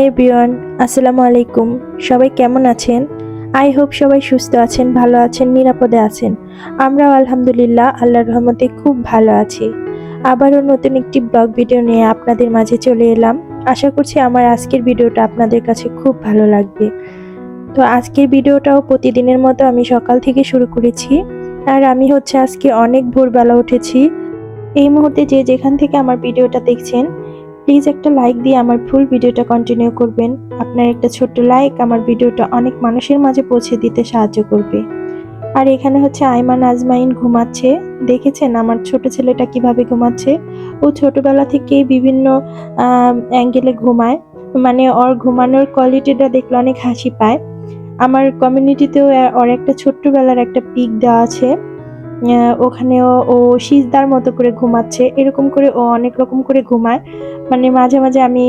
Everyone, আসসালামু আলাইকুম। সবাই কেমন আছেন? আই হোপ সবাই সুস্থ আছেন, ভালো আছেন, নিরাপদে আছেন। আমরাও আলহামদুলিল্লাহ আল্লাহর রহমতে খুব ভালো আছি। আবারও নতুন একটি ব্লগ ভিডিও নিয়ে আপনাদের মাঝে চলে এলাম। আশা করছি আমার আজকের ভিডিওটা আপনাদের কাছে খুব ভালো লাগবে। তো আজকের ভিডিওটাও প্রতিদিনের মতো আমি সকাল থেকে শুরু করেছি। আর আমি হচ্ছে আজকে অনেক ভোরবেলা উঠেছি। এই মুহূর্তে যে যেখান থেকে আমার ভিডিওটা দেখছেন প্লিজ একটা লাইক দিয়ে আমার ফুল ভিডিওটা কন্টিনিউ করবেন। আপনার একটা ছোট্ট লাইক আমার ভিডিওটা অনেক মানুষের মাঝে পৌঁছে দিতে সাহায্য করবে। আর এখানে হচ্ছে আইমান আজমাইন ঘুমাচ্ছে। দেখেছেন আমার ছোট ছেলেটা কীভাবে ঘুমাচ্ছে? ও ছোটবেলা থেকেই বিভিন্ন অ্যাঙ্গেলে ঘুমায়। মানে ওর ঘুমানোর কোয়ালিটিটা দেখলে অনেক হাসি পায়। আমার কমিউনিটিতেও ওর একটা ছোট্টবেলার একটা পিক দেওয়া আছে। ওখানেও ও সিজদার মতো করে ঘুমাচ্ছে। এরকম করে ও অনেক রকম করে ঘুমায়। মানে মাঝে মাঝে আমি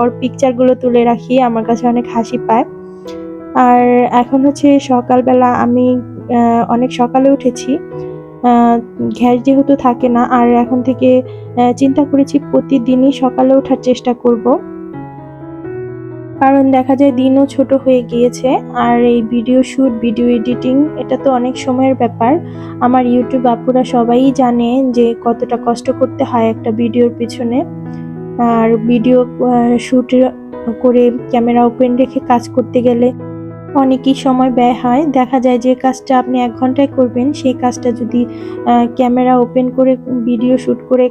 ওর পিকচারগুলো তুলে রাখি, আমার কাছে অনেক হাসি পায়। আর এখন হচ্ছে সকালবেলা আমি অনেক সকালে উঠেছি। গ্যাস যেহেতু থাকে না, আর এখন থেকে চিন্তা করেছি প্রতিদিনই সকালে ওঠার চেষ্টা করব। কারণ দেখা যায় দিনও ছোট হয়ে গিয়েছে, আর এই ভিডিও শুট ভিডিও এডিটিং এটা তো অনেক সময়ের ব্যাপার। আমার ইউটিউব আপুরা সবাই জানে যে কতটা কষ্ট করতে হয় একটা ভিডিওর পিছনে। আর ভিডিও শ্যুট করে ক্যামেরা ওপেন রেখে কাজ করতে গেলে অনেকই সময় ব্যয় হয়। দেখা যায় যে কাজটা আপনি এক ঘন্টায় করবেন, সেই কাজটা যদি ক্যামেরা ওপেন করে ভিডিও শ্যুট করে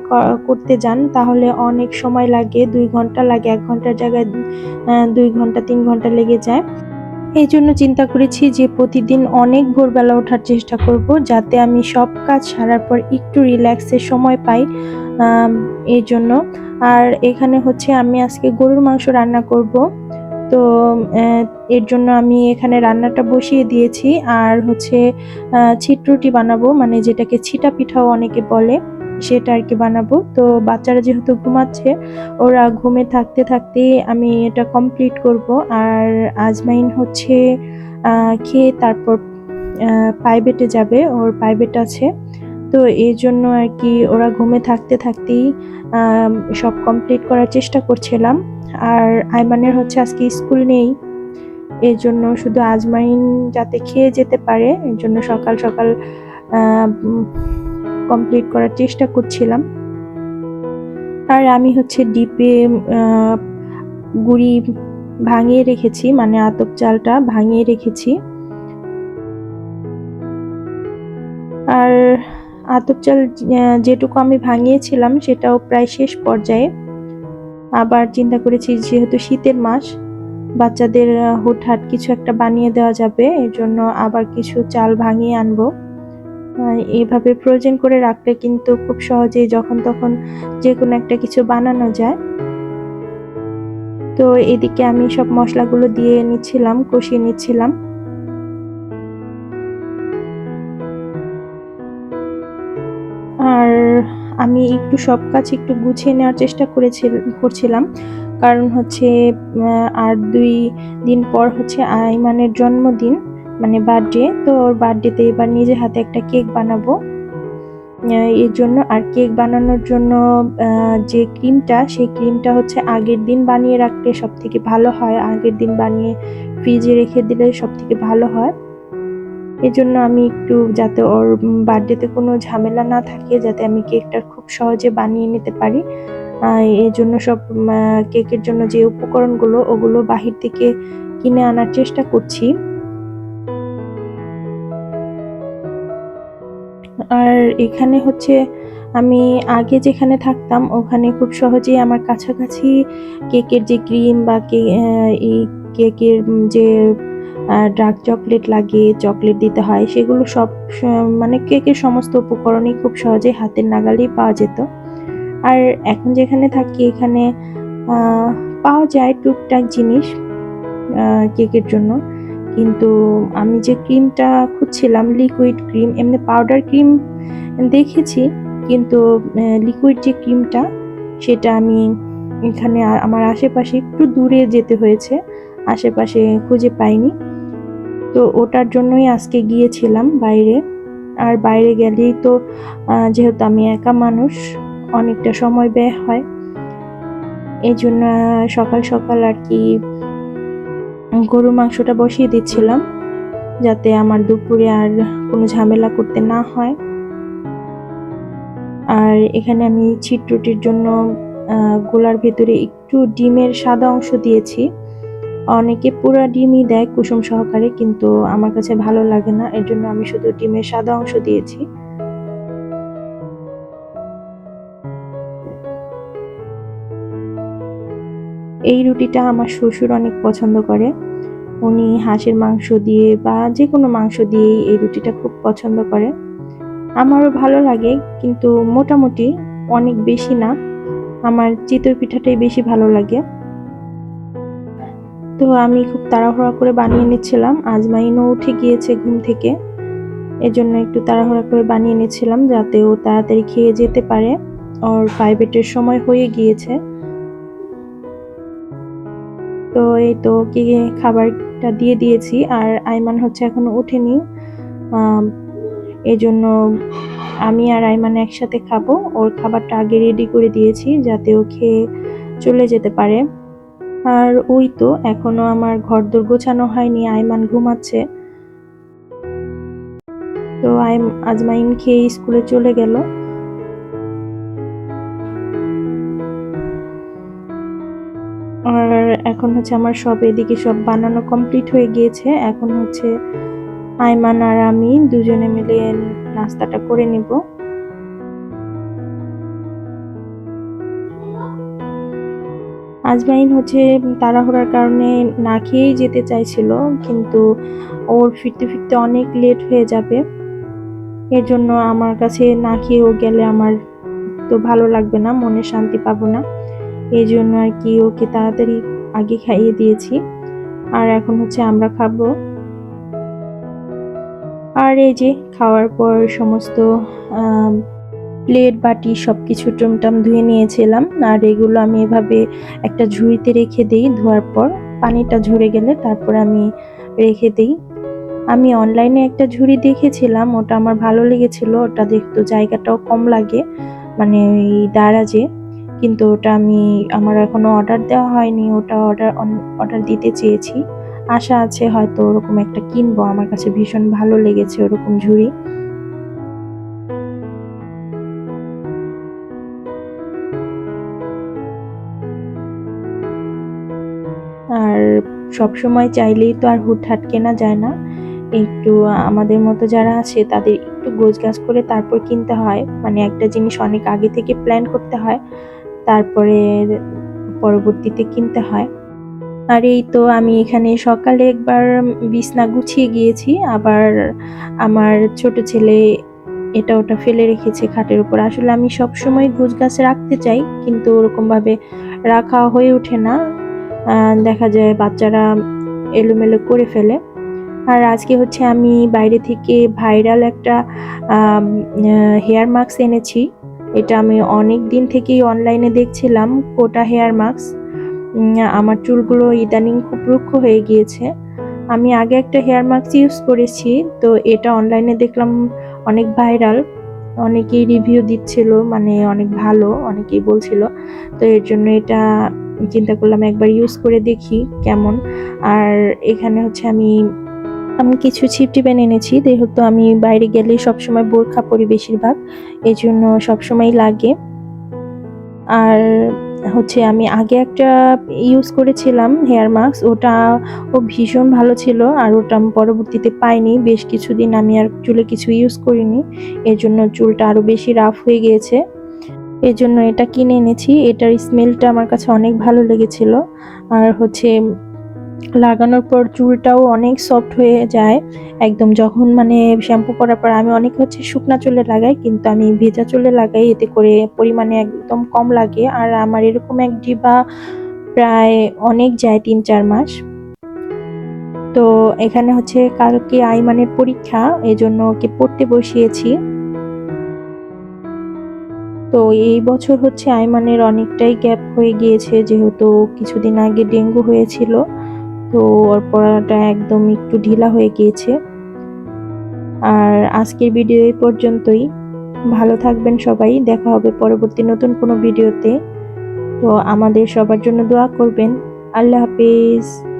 করতে যান, তাহলে অনেক সময় লাগে, দুই ঘণ্টা লাগে, এক ঘণ্টার জায়গায় দুই ঘণ্টা, তিন ঘণ্টা লেগে যায়। এই জন্য চিন্তা করেছি যে প্রতিদিন অনেক ভোরবেলা ওঠার চেষ্টা করব যাতে আমি সব কাজ সারার পর একটু রিল্যাক্সের সময় পাই এই জন্য। আর এখানে হচ্ছে আমি আজকে গরুর মাংস রান্না করব। তো এর জন্য আমি এখানে রান্নাটা বসিয়ে দিয়েছি। আর হচ্ছে ছিটরুটি বানাবো মানে যেটাকে ছিটা পিঠাও অনেকে বলে। সেটা আর কি বানাবো। তো বাচ্চারা যেহেতু ঘুমাচ্ছে, ওরা ঘুমে থাকতে থাকতে আমি এটা কমপ্লিট করব। আর আজমাইন হচ্ছে খেয়ে তারপর প্রাইভেটে যাবে। ওর প্রাইভেট আছে। তো এই জন্য আর কি ওরা ঘুমে থাকতে থাকতেই সব কমপ্লিট করার চেষ্টা করছিলাম। আর আইমানের হচ্ছে আজকে স্কুল নেই। এর জন্য শুধু আজমাইন যাতে খেয়ে যেতে পারে। এর জন্য সকাল সকাল কমপ্লিট করার চেষ্টা করছিলাম। আর আমি হচ্ছে ডিপে গুড়ি ভাঙিয়ে রেখেছি মানে আতপ চালটা ভাঙিয়ে রেখেছি। আর আতপ চাল যেটুকু আমি ভাঙিয়েছিলাম সেটাও প্রায় শেষ পর্যায়ে। আবার চিন্তা করেছি যেহেতু শীতের মাস, বাচ্চাদের হুটহাট কিছু একটা বানিয়ে দেওয়া যাবে এর জন্য আবার কিছু চাল ভাঙিয়ে আনব। এইভাবে ফ্রোজেন করে রাখলে কিন্তু খুব সহজেই যখন তখন যে কোনো একটা কিছু বানানো যায়। তো এদিকে আমি সব মশলাগুলো দিয়ে নিচ্ছিলাম, কষিয়ে নিচ্ছিলাম। আর আমি একটু সব কাজ একটু গুছিয়ে নেওয়ার চেষ্টা করেছিল, করছিলাম। কারণ হচ্ছে আর দুই দিন পর হচ্ছে আইমানের জন্মদিন। মানে বার্থডে তো ওর বার্থডেতে এবার নিজে হাতে একটা কেক বানাবো। এর জন্য, আর কেক বানানোর জন্য যে ক্রিমটা সেই ক্রিমটা হচ্ছে আগের দিন বানিয়ে রাখলে সব থেকে ভালো হয়। আগের দিন বানিয়ে ফ্রিজে রেখে দিলে সব থেকে ভালো হয়। এই জন্য আমি একটু যাতে ওর বার্থডেতে কোনো ঝামেলা না থাকে, যাতে আমি কেকটা খুব সহজে বানিয়ে নিতে পারি। এই জন্য সব কেকের জন্য যে উপকরণগুলো, ওগুলো বাহির থেকে কিনে আনার চেষ্টা করছি। আর এখানে হচ্ছে আমি আগে যেখানে থাকতাম, ওখানে খুব সহজেই আমার কাছাকাছি কেকের যে ক্রিম বা কে এই কেকের যে ডার্ক চকলেট লাগে চকলেট দিতে হয়, সেগুলো সব মানে কেকের সমস্ত উপকরণই খুব সহজেই হাতের নাগালেই পাওয়া যেত। আর এখন যেখানে থাকি, এখানে পাওয়া যায় টুকটাক জিনিস কেকের জন্য। কিন্তু আমি যে ক্রিমটা খুঁজছিলাম লিকুইড ক্রিম এমনি পাউডার ক্রিম দেখেছি, কিন্তু লিকুইড যে ক্রিমটা সেটা আমি এখানে আমার আশেপাশে একটু দূরে যেতে হয়েছে, আশেপাশে খুঁজে পাইনি। তো ওটার জন্যই আজকে গিয়েছিলাম বাইরে। আর বাইরে গেলেই তো যেহেতু আমি একা মানুষ, অনেকটা সময় ব্যয় হয়। এই জন্য সকাল সকাল আর কি গরু মাংসটা বসিয়ে দিচ্ছিলাম, যাতে আমার দুপুরে আর কোনো ঝামেলা করতে না হয়। আর এখানে আমি ছিট রুটির জন্য গোলার ভেতরে একটু ডিমের সাদা অংশ দিয়েছি। অনেকে পুরা ডিমই দেয় কুসুম সহকারে, কিন্তু আমার কাছে ভালো লাগে না এর জন্য আমি শুধু ডিমের সাদা অংশ দিয়েছি। এই রুটিটা আমার শ্বশুর অনেক পছন্দ করে। উনি হাঁসের মাংস দিয়ে বা যে কোনো মাংস দিয়ে এই রুটিটা খুব পছন্দ করে। আমারও ভালো লাগে, কিন্তু মোটামুটি অনেক বেশি না। আমার চিতই পিঠাটাই বেশি ভালো লাগে। তো আমি খুব তাড়াহুড়া করে বানিয়ে নিচ্ছিলাম। আজমাইনও উঠে গিয়েছে ঘুম থেকে। এজন্য একটু তাড়াহুড়া করে বানিয়ে নিচ্ছিলাম যাতে ও তাড়াতাড়ি খেয়ে যেতে পারে। ওর প্রাইভেটের সময় হয়ে গিয়েছে। তো এই তো ওকে খাবারটা দিয়ে দিয়েছি আর আইমান হচ্ছে এখনও ওঠেনি। আম, এই জন্য আমি আর আইমান একসাথে খাব। ওর খাবারটা আগে রেডি করে দিয়েছি যাতে ও খেয়ে চলে যেতে পারে। আর ওই তো এখনও আমার ঘরদোর গোছানো হয়নি আইমান ঘুমাচ্ছে। তো আজমাইন খেয়ে স্কুলে চলে গেল। এখন হচ্ছে আমার সব এদিকে সব বানানো কমপ্লিট হয়ে গিয়েছে। এখন হচ্ছে আইমান আর আমি দুজনে মিলে নাস্তাটা করে নিব। আজমাইন হচ্ছে তাড়াহুড়ার কারণে না খেয়েই যেতে চাইছিল, কিন্তু ওর ফিরতে ফিরতে অনেক লেট হয়ে যাবে। এর জন্য আমার কাছে না খেয়েও গেলে আমার তো ভালো লাগবে না, মনে শান্তি পাবো না। এই জন্য আর কি ওকে তাড়াতাড়ি আগে খাইয়ে দিয়েছি। আর এখন হচ্ছে আমরা খাব। আর এই যে খাওয়ার পর সমস্ত প্লেট, বাটি সব কিছু টুমটাম ধুয়ে নিয়েছিলাম। আর এগুলো আমি এভাবে একটা ঝুড়িতে রেখে দিই ধোয়ার পর। পানিটা ঝরে গেলে তারপর আমি রেখে দিই। আমি অনলাইনে একটা ঝুড়ি দেখেছিলাম, ওটা আমার ভালো লেগেছিল। ওটা দেখতো জায়গাটাও কম লাগে মানে ওই দারাজে। কিন্তু ওটা আমি, আমার এখনও অর্ডার দেওয়া হয়নি, ওটা অর্ডার অর্ডার দিতে চেয়েছি। আশা আছে হয়তো ওরকম একটা কিনবো, আমার কাছে ভীষণ ভালো লেগেছে ওরকম ঝুড়ি। আর সব সময় চাইলেই তো আর হুটহাট কেনা যায় না। একটু আমাদের মতো যারা আছে, তাদের একটু গোছগাছ করে তারপর কিনতে হয়। মানে একটা জিনিস অনেক আগে থেকে প্ল্যান করতে হয়। তারপরে পরবর্তীতে কিনতে হয়। আর এই তো আমি এখানে সকালে একবার বিছনা গুছিয়ে গিয়েছি, আবার আমার ছোট ছেলে এটা ওটা ফেলে রেখেছে খাটের উপর। আসলে আমি সব সময় গাছ রাখতে চাই, কিন্তু ওরকম ভাবে রাখা হয়ে ওঠে না। দেখা যায় বাচ্চারা এলোমেলো করে ফেলে। আর আজকে হচ্ছে আমি বাইরে থেকে ভাইরাল একটা হেয়ার মাস্ক এনেছি। এটা আমি অনেক দিন থেকেই অনলাইনে দেখছিলাম, কোটা হেয়ার মাস্ক আমার চুলগুলো ইদানিং খুব রুক্ষ হয়ে গিয়েছে। আমি আগে একটা হেয়ার মাস্ক ইউজ করেছি, তো এটা অনলাইনে দেখলাম অনেক ভাইরাল অনেকেই রিভিউ দিচ্ছিল মানে অনেক ভালো, অনেকেই বলছিল। তো এর জন্য এটা চিন্তা করলাম একবার ইউজ করে দেখি কেমন। আর এখানে হচ্ছে আমি আমি কিছু ছিপটি পেন এনেছি, যেহেতু আমি বাইরে গেলে সবসময় বোরখা পরি বেশিরভাগ এই জন্য সবসময় লাগে। আর হচ্ছে আমি আগে একটা ইউজ করেছিলাম হেয়ার মাস্ক ওটা ও ভীষণ ভালো ছিল, আর ওটা আমি পরবর্তীতে পাইনি, বেশ কিছুদিন আমি আর চুলে কিছু ইউজ করিনি এর জন্য চুলটা আরও বেশি রাফ হয়ে গিয়েছে। এর জন্য এটা কিনে এনেছি, এটার স্মেলটা আমার কাছে অনেক ভালো লেগেছিল। আর হচ্ছে লাগানোর পর চুলটাও অনেক সফট হয়ে যায়। একদম যখন মানে শ্যাম্পু করার পর আমি অনেক হচ্ছে শুকনা চুলে লাগাই, কিন্তু আমি ভেজা চুলে লাগাই, এতে করে পরিমাণে একদম কম লাগে। আর আমার এরকম এক ডিবা প্রায় অনেক যায় তিন চার মাস। তো এখানে হচ্ছে কালকে আইমানের পরীক্ষা এই জন্য ওকে পড়তে বসিয়েছি। তো এই বছর হচ্ছে আইমানের অনেকটাই গ্যাপ হয়ে গিয়েছে, যেহেতু কিছুদিন আগে ডেঙ্গু হয়েছিল। তো ওর পড়াটা একদম একটু ঢিলা হয়ে গিয়েছে। আর আজকের ভিডিও এই পর্যন্তই। ভালো থাকবেন সবাই। দেখা হবে পরবর্তী নতুন কোনো ভিডিওতে তো আমাদের সবার জন্য দোয়া করবেন। আল্লাহ হাফিজ।